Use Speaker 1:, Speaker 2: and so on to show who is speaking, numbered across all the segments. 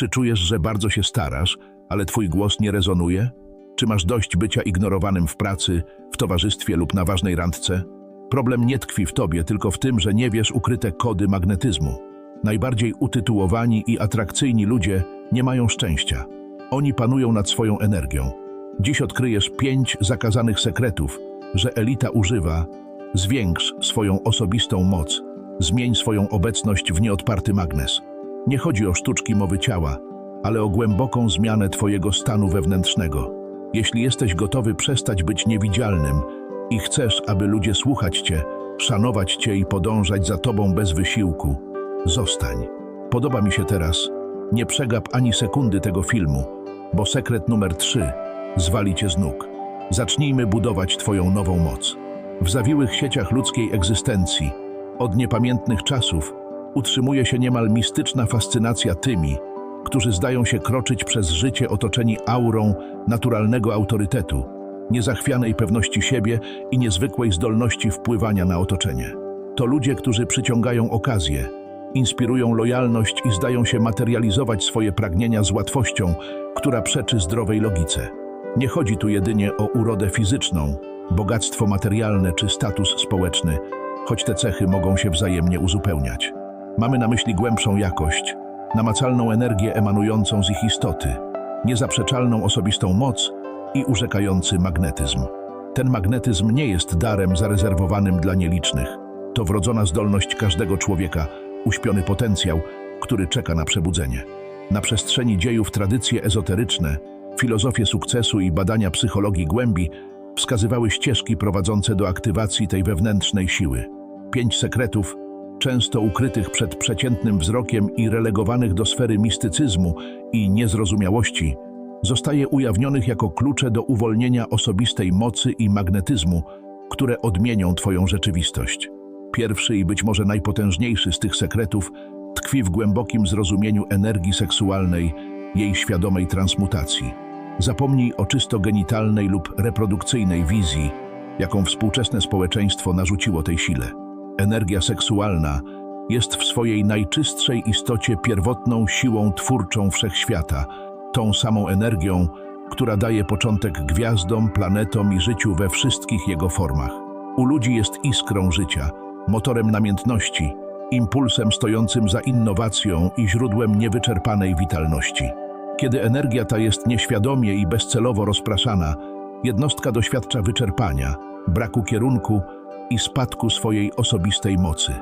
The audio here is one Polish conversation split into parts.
Speaker 1: Czy czujesz, że bardzo się starasz, ale twój głos nie rezonuje? Czy masz dość bycia ignorowanym w pracy, w towarzystwie lub na ważnej randce? Problem nie tkwi w tobie, tylko w tym, że nie wiesz ukryte kody magnetyzmu. Najbardziej utytułowani i atrakcyjni ludzie nie mają szczęścia. Oni panują nad swoją energią. Dziś odkryjesz pięć zakazanych sekretów, że elita używa. Zwiększ swoją osobistą moc. Zmień swoją obecność w nieodparty magnes. Nie chodzi o sztuczki mowy ciała, ale o głęboką zmianę Twojego stanu wewnętrznego. Jeśli jesteś gotowy przestać być niewidzialnym i chcesz, aby ludzie słuchać Cię, szanować Cię i podążać za Tobą bez wysiłku, zostań. Podoba mi się teraz. Nie przegap ani sekundy tego filmu, bo sekret numer 3 zwali Cię z nóg. Zacznijmy budować Twoją nową moc. W zawiłych sieciach ludzkiej egzystencji, od niepamiętnych czasów, utrzymuje się niemal mistyczna fascynacja tymi, którzy zdają się kroczyć przez życie otoczeni aurą naturalnego autorytetu, niezachwianej pewności siebie i niezwykłej zdolności wpływania na otoczenie. To ludzie, którzy przyciągają okazję, inspirują lojalność i zdają się materializować swoje pragnienia z łatwością, która przeczy zdrowej logice. Nie chodzi tu jedynie o urodę fizyczną, bogactwo materialne czy status społeczny, choć te cechy mogą się wzajemnie uzupełniać. Mamy na myśli głębszą jakość, namacalną energię emanującą z ich istoty, niezaprzeczalną osobistą moc i urzekający magnetyzm. Ten magnetyzm nie jest darem zarezerwowanym dla nielicznych. To wrodzona zdolność każdego człowieka, uśpiony potencjał, który czeka na przebudzenie. Na przestrzeni dziejów tradycje ezoteryczne, filozofie sukcesu i badania psychologii głębi wskazywały ścieżki prowadzące do aktywacji tej wewnętrznej siły. Pięć sekretów, często ukrytych przed przeciętnym wzrokiem i relegowanych do sfery mistycyzmu i niezrozumiałości, zostaje ujawnionych jako klucze do uwolnienia osobistej mocy i magnetyzmu, które odmienią Twoją rzeczywistość. Pierwszy i być może najpotężniejszy z tych sekretów tkwi w głębokim zrozumieniu energii seksualnej, jej świadomej transmutacji. Zapomnij o czysto genitalnej lub reprodukcyjnej wizji, jaką współczesne społeczeństwo narzuciło tej sile. Energia seksualna jest w swojej najczystszej istocie pierwotną siłą twórczą wszechświata, tą samą energią, która daje początek gwiazdom, planetom i życiu we wszystkich jego formach. U ludzi jest iskrą życia, motorem namiętności, impulsem stojącym za innowacją i źródłem niewyczerpanej witalności. Kiedy energia ta jest nieświadomie i bezcelowo rozpraszana, jednostka doświadcza wyczerpania, braku kierunku i spadku swojej osobistej mocy.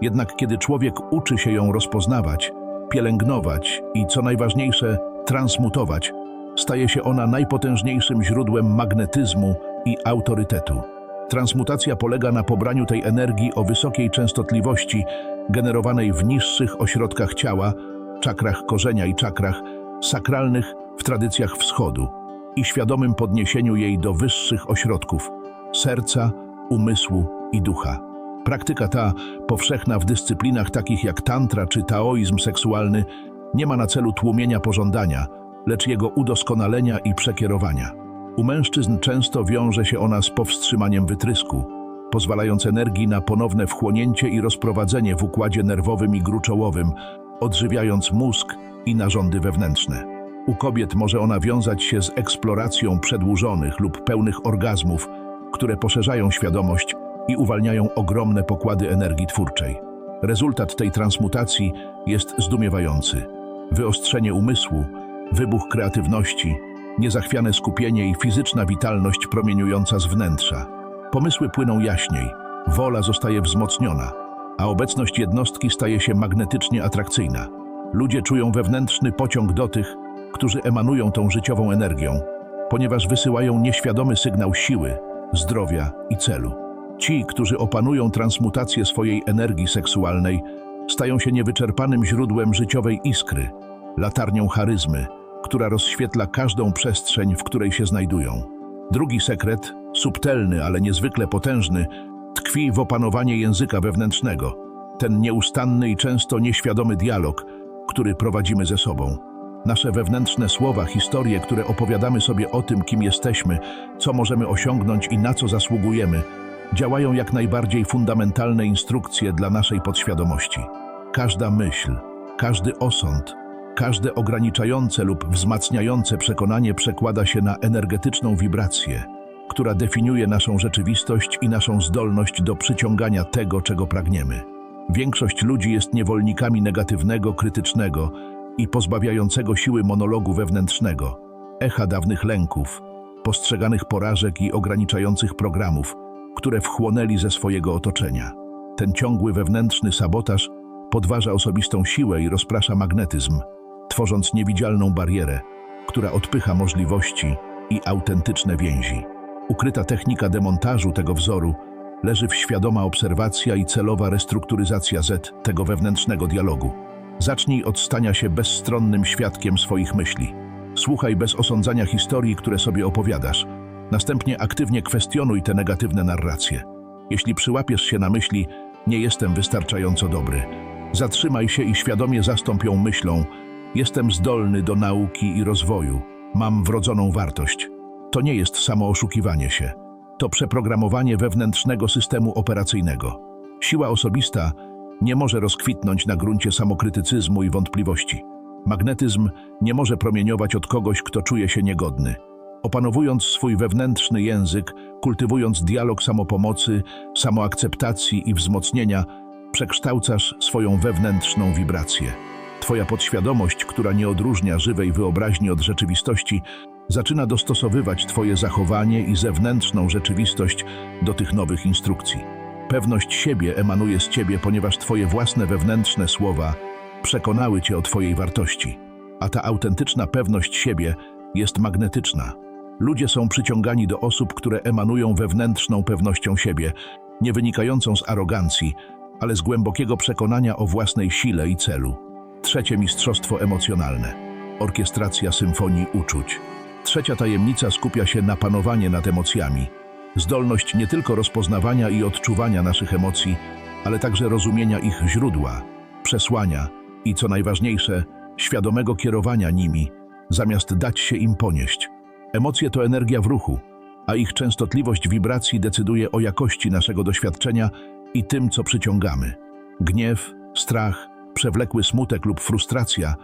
Speaker 1: Jednak kiedy człowiek uczy się ją rozpoznawać, pielęgnować i co najważniejsze, transmutować, staje się ona najpotężniejszym źródłem magnetyzmu i autorytetu. Transmutacja polega na pobraniu tej energii o wysokiej częstotliwości generowanej w niższych ośrodkach ciała, czakrach korzenia i czakrach sakralnych w tradycjach wschodu i świadomym podniesieniu jej do wyższych ośrodków serca, umysłu i ducha. Praktyka ta, powszechna w dyscyplinach takich jak tantra czy taoizm seksualny, nie ma na celu tłumienia pożądania, lecz jego udoskonalenia i przekierowania. U mężczyzn często wiąże się ona z powstrzymaniem wytrysku, pozwalając energii na ponowne wchłonięcie i rozprowadzenie w układzie nerwowym i gruczołowym, odżywiając mózg i narządy wewnętrzne. U kobiet może ona wiązać się z eksploracją przedłużonych lub pełnych orgazmów, które poszerzają świadomość i uwalniają ogromne pokłady energii twórczej. Rezultat tej transmutacji jest zdumiewający. Wyostrzenie umysłu, wybuch kreatywności, niezachwiane skupienie i fizyczna witalność promieniująca z wnętrza. Pomysły płyną jaśniej, wola zostaje wzmocniona, a obecność jednostki staje się magnetycznie atrakcyjna. Ludzie czują wewnętrzny pociąg do tych, którzy emanują tą życiową energią, ponieważ wysyłają nieświadomy sygnał siły, zdrowia i celu. Ci, którzy opanują transmutację swojej energii seksualnej, stają się niewyczerpanym źródłem życiowej iskry, latarnią charyzmy, która rozświetla każdą przestrzeń, w której się znajdują. Drugi sekret, subtelny, ale niezwykle potężny, tkwi w opanowaniu języka wewnętrznego. Ten nieustanny i często nieświadomy dialog, który prowadzimy ze sobą. Nasze wewnętrzne słowa, historie, które opowiadamy sobie o tym, kim jesteśmy, co możemy osiągnąć i na co zasługujemy, działają jak najbardziej fundamentalne instrukcje dla naszej podświadomości. Każda myśl, każdy osąd, Każde ograniczające lub wzmacniające przekonanie przekłada się na energetyczną wibrację, która definiuje naszą rzeczywistość i naszą zdolność do przyciągania tego, czego pragniemy. Większość ludzi jest niewolnikami negatywnego, krytycznego i pozbawiającego siły monologu wewnętrznego, echa dawnych lęków, postrzeganych porażek i ograniczających programów, które wchłonęli ze swojego otoczenia. Ten ciągły wewnętrzny sabotaż podważa osobistą siłę i rozprasza magnetyzm, tworząc niewidzialną barierę, która odpycha możliwości i autentyczne więzi. Ukryta technika demontażu tego wzoru leży w świadoma obserwacja i celowa restrukturyzacja Z tego wewnętrznego dialogu. Zacznij od stania się bezstronnym świadkiem swoich myśli. Słuchaj bez osądzania historii, które sobie opowiadasz. Następnie aktywnie kwestionuj te negatywne narracje. Jeśli przyłapiesz się na myśli, nie jestem wystarczająco dobry, zatrzymaj się i świadomie zastąp ją myślą, jestem zdolny do nauki i rozwoju, mam wrodzoną wartość. To nie jest samo oszukiwanie się. To przeprogramowanie wewnętrznego systemu operacyjnego. Siła osobista nie może rozkwitnąć na gruncie samokrytycyzmu i wątpliwości. Magnetyzm nie może promieniować od kogoś, kto czuje się niegodny. Opanowując swój wewnętrzny język, kultywując dialog samopomocy, samoakceptacji i wzmocnienia, przekształcasz swoją wewnętrzną wibrację. Twoja podświadomość, która nie odróżnia żywej wyobraźni od rzeczywistości, zaczyna dostosowywać Twoje zachowanie i zewnętrzną rzeczywistość do tych nowych instrukcji. Pewność siebie emanuje z Ciebie, ponieważ Twoje własne wewnętrzne słowa przekonały Cię o Twojej wartości, a ta autentyczna pewność siebie jest magnetyczna. Ludzie są przyciągani do osób, które emanują wewnętrzną pewnością siebie, nie wynikającą z arogancji, ale z głębokiego przekonania o własnej sile i celu. Trzecie mistrzostwo emocjonalne. Orkiestracja symfonii uczuć. Trzecia tajemnica skupia się na panowanie nad emocjami. Zdolność nie tylko rozpoznawania i odczuwania naszych emocji, ale także rozumienia ich źródła, przesłania i, co najważniejsze, świadomego kierowania nimi, zamiast dać się im ponieść. Emocje to energia w ruchu, a ich częstotliwość wibracji decyduje o jakości naszego doświadczenia i tym, co przyciągamy. Gniew, strach, przewlekły smutek lub frustracja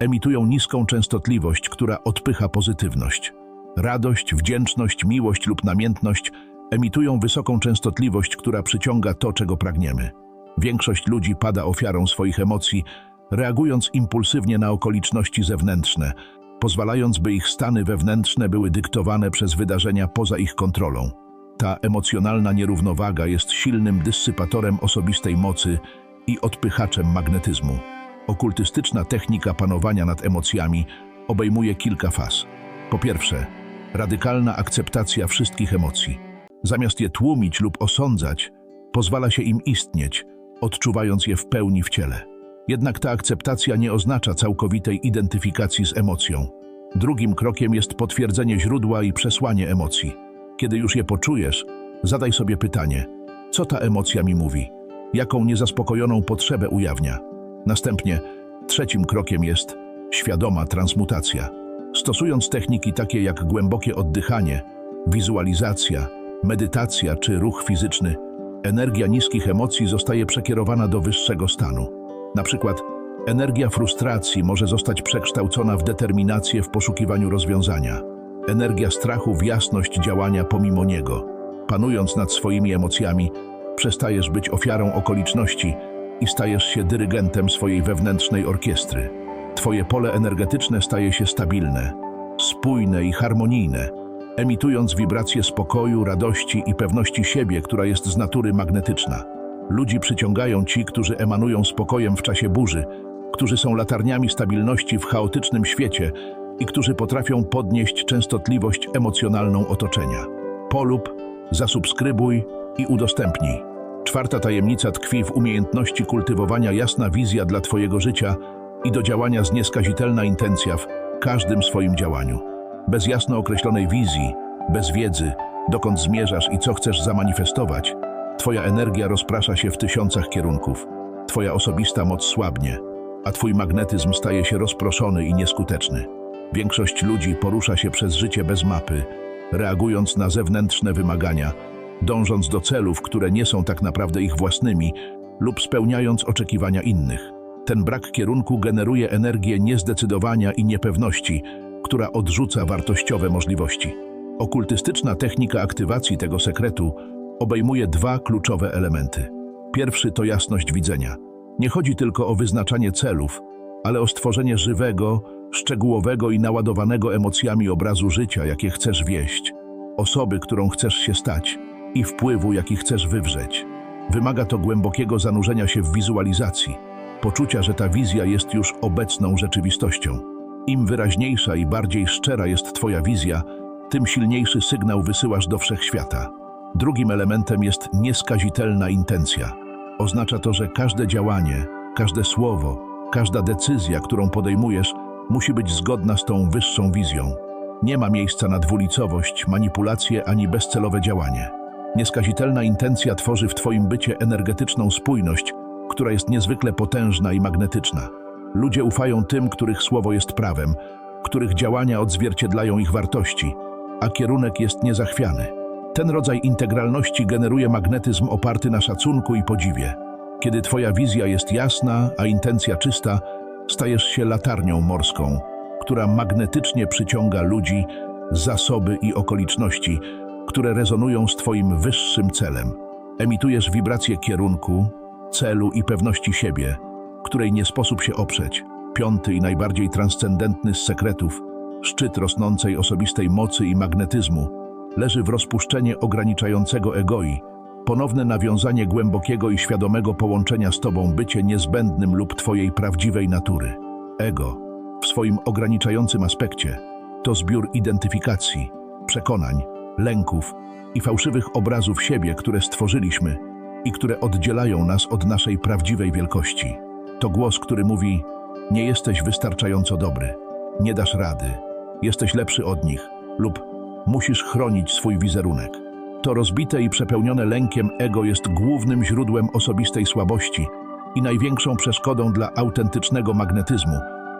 Speaker 1: emitują niską częstotliwość, która odpycha pozytywność. Radość, wdzięczność, miłość lub namiętność emitują wysoką częstotliwość, która przyciąga to, czego pragniemy. Większość ludzi pada ofiarą swoich emocji, reagując impulsywnie na okoliczności zewnętrzne, pozwalając, by ich stany wewnętrzne były dyktowane przez wydarzenia poza ich kontrolą. Ta emocjonalna nierównowaga jest silnym dyssypatorem osobistej mocy i odpychaczem magnetyzmu. Okultystyczna technika panowania nad emocjami obejmuje kilka faz. Po pierwsze, radykalna akceptacja wszystkich emocji. Zamiast je tłumić lub osądzać, pozwala się im istnieć, odczuwając je w pełni w ciele. Jednak ta akceptacja nie oznacza całkowitej identyfikacji z emocją. Drugim krokiem jest potwierdzenie źródła i przesłanie emocji. Kiedy już je poczujesz, zadaj sobie pytanie: co ta emocja mi mówi? Jaką niezaspokojoną potrzebę ujawnia? Następnie, trzecim krokiem jest świadoma transmutacja. Stosując techniki takie jak głębokie oddychanie, wizualizacja, medytacja czy ruch fizyczny, energia niskich emocji zostaje przekierowana do wyższego stanu. Na przykład, energia frustracji może zostać przekształcona w determinację w poszukiwaniu rozwiązania. Energia strachu w jasność działania pomimo niego. Panując nad swoimi emocjami, przestajesz być ofiarą okoliczności i stajesz się dyrygentem swojej wewnętrznej orkiestry. Twoje pole energetyczne staje się stabilne, spójne i harmonijne, emitując wibracje spokoju, radości i pewności siebie, która jest z natury magnetyczna. Ludzi przyciągają ci, którzy emanują spokojem w czasie burzy, którzy są latarniami stabilności w chaotycznym świecie i którzy potrafią podnieść częstotliwość emocjonalną otoczenia. Polub, zasubskrybuj i udostępnij. Czwarta tajemnica tkwi w umiejętności kultywowania jasna wizja dla Twojego życia i do działania z nieskazitelna intencja w każdym swoim działaniu. Bez jasno określonej wizji, bez wiedzy, dokąd zmierzasz i co chcesz zamanifestować, Twoja energia rozprasza się w tysiącach kierunków. Twoja osobista moc słabnie, a Twój magnetyzm staje się rozproszony i nieskuteczny. Większość ludzi porusza się przez życie bez mapy, reagując na zewnętrzne wymagania, dążąc do celów, które nie są tak naprawdę ich własnymi lub spełniając oczekiwania innych. Ten brak kierunku generuje energię niezdecydowania i niepewności, która odrzuca wartościowe możliwości. Okultystyczna technika aktywacji tego sekretu obejmuje dwa kluczowe elementy. Pierwszy to jasność widzenia. Nie chodzi tylko o wyznaczanie celów, ale o stworzenie żywego, szczegółowego i naładowanego emocjami obrazu życia, jakie chcesz wieść, osoby, którą chcesz się stać i wpływu, jaki chcesz wywrzeć. Wymaga to głębokiego zanurzenia się w wizualizacji, poczucia, że ta wizja jest już obecną rzeczywistością. Im wyraźniejsza i bardziej szczera jest Twoja wizja, tym silniejszy sygnał wysyłasz do wszechświata. Drugim elementem jest nieskazitelna intencja. Oznacza to, że każde działanie, każde słowo, każda decyzja, którą podejmujesz, musi być zgodna z tą wyższą wizją. Nie ma miejsca na dwulicowość, manipulacje ani bezcelowe działanie. Nieskazitelna intencja tworzy w Twoim bycie energetyczną spójność, która jest niezwykle potężna i magnetyczna. Ludzie ufają tym, których słowo jest prawem, których działania odzwierciedlają ich wartości, a kierunek jest niezachwiany. Ten rodzaj integralności generuje magnetyzm oparty na szacunku i podziwie. Kiedy Twoja wizja jest jasna, a intencja czysta, stajesz się latarnią morską, która magnetycznie przyciąga ludzi, zasoby i okoliczności, które rezonują z Twoim wyższym celem. Emitujesz wibrację kierunku, celu i pewności siebie, której nie sposób się oprzeć. Piąty i najbardziej transcendentny z sekretów, szczyt rosnącej osobistej mocy i magnetyzmu, leży w rozpuszczenie ograniczającego egoi, ponowne nawiązanie głębokiego i świadomego połączenia z Tobą bycie niezbędnym lub Twojej prawdziwej natury. Ego, w swoim ograniczającym aspekcie, to zbiór identyfikacji, przekonań, lęków i fałszywych obrazów siebie, które stworzyliśmy i które oddzielają nas od naszej prawdziwej wielkości. To głos, który mówi: Nie jesteś wystarczająco dobry, nie dasz rady, jesteś lepszy od nich lub musisz chronić swój wizerunek. To rozbite i przepełnione lękiem ego jest głównym źródłem osobistej słabości i największą przeszkodą dla autentycznego magnetyzmu,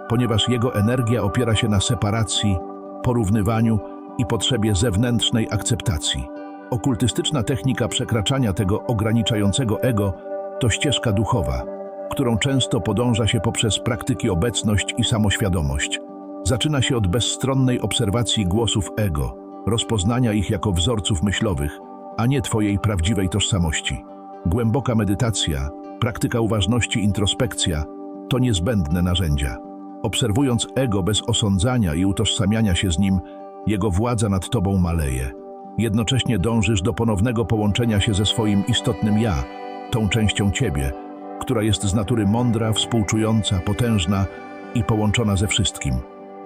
Speaker 1: ponieważ jego energia opiera się na separacji, porównywaniu i potrzebie zewnętrznej akceptacji. Okultystyczna technika przekraczania tego ograniczającego ego to ścieżka duchowa, którą często podąża się poprzez praktyki obecność i samoświadomość. Zaczyna się od bezstronnej obserwacji głosów ego, rozpoznania ich jako wzorców myślowych, a nie Twojej prawdziwej tożsamości. Głęboka medytacja, praktyka uważności, introspekcja to niezbędne narzędzia. Obserwując ego bez osądzania i utożsamiania się z nim, jego władza nad Tobą maleje. Jednocześnie dążysz do ponownego połączenia się ze swoim istotnym ja, tą częścią Ciebie, która jest z natury mądra, współczująca, potężna i połączona ze wszystkim.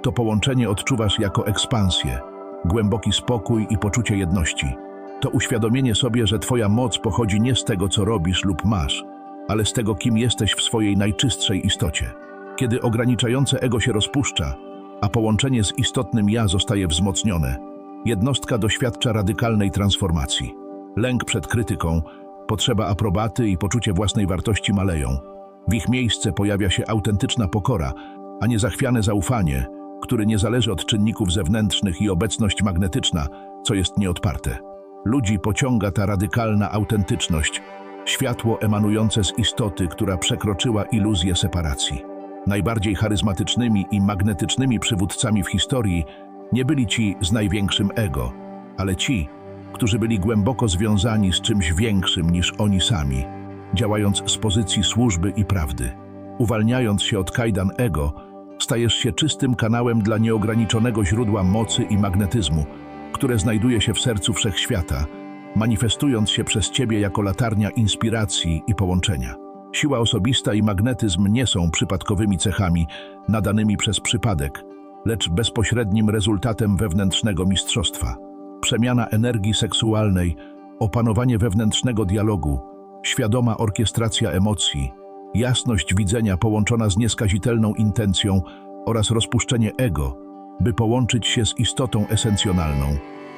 Speaker 1: To połączenie odczuwasz jako ekspansję, głęboki spokój i poczucie jedności. To uświadomienie sobie, że Twoja moc pochodzi nie z tego, co robisz lub masz, ale z tego, kim jesteś w swojej najczystszej istocie. Kiedy ograniczające ego się rozpuszcza, a połączenie z istotnym ja zostaje wzmocnione, jednostka doświadcza radykalnej transformacji. Lęk przed krytyką, potrzeba aprobaty i poczucie własnej wartości maleją. W ich miejsce pojawia się autentyczna pokora, a nie zachwiane zaufanie, który nie zależy od czynników zewnętrznych i obecność magnetyczna, co jest nieodparte. Ludzi pociąga ta radykalna autentyczność, światło emanujące z istoty, która przekroczyła iluzję separacji. Najbardziej charyzmatycznymi i magnetycznymi przywódcami w historii nie byli ci z największym ego, ale ci, którzy byli głęboko związani z czymś większym niż oni sami, działając z pozycji służby i prawdy. Uwalniając się od kajdan ego, stajesz się czystym kanałem dla nieograniczonego źródła mocy i magnetyzmu, które znajduje się w sercu wszechświata, manifestując się przez ciebie jako latarnia inspiracji i połączenia. Siła osobista i magnetyzm nie są przypadkowymi cechami nadanymi przez przypadek, lecz bezpośrednim rezultatem wewnętrznego mistrzostwa. Przemiana energii seksualnej, opanowanie wewnętrznego dialogu, świadoma orkiestracja emocji, jasność widzenia połączona z nieskazitelną intencją oraz rozpuszczenie ego, by połączyć się z istotą esencjonalną,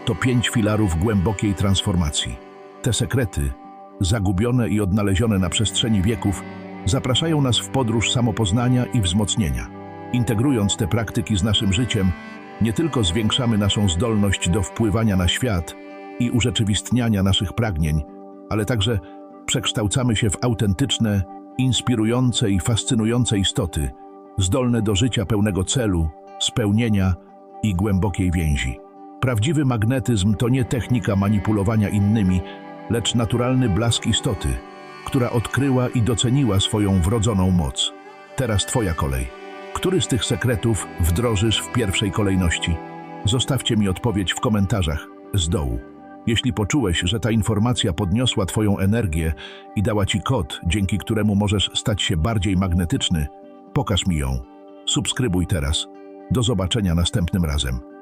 Speaker 1: to pięć filarów głębokiej transformacji. Te sekrety, zagubione i odnalezione na przestrzeni wieków, zapraszają nas w podróż samopoznania i wzmocnienia. Integrując te praktyki z naszym życiem, nie tylko zwiększamy naszą zdolność do wpływania na świat i urzeczywistniania naszych pragnień, ale także przekształcamy się w autentyczne, inspirujące i fascynujące istoty, zdolne do życia pełnego celu, spełnienia i głębokiej więzi. Prawdziwy magnetyzm to nie technika manipulowania innymi, lecz naturalny blask istoty, która odkryła i doceniła swoją wrodzoną moc. Teraz Twoja kolej. Który z tych sekretów wdrożysz w pierwszej kolejności? Zostawcie mi odpowiedź w komentarzach z dołu. Jeśli poczułeś, że ta informacja podniosła Twoją energię i dała Ci kod, dzięki któremu możesz stać się bardziej magnetyczny, pokaż mi ją. Subskrybuj teraz. Do zobaczenia następnym razem.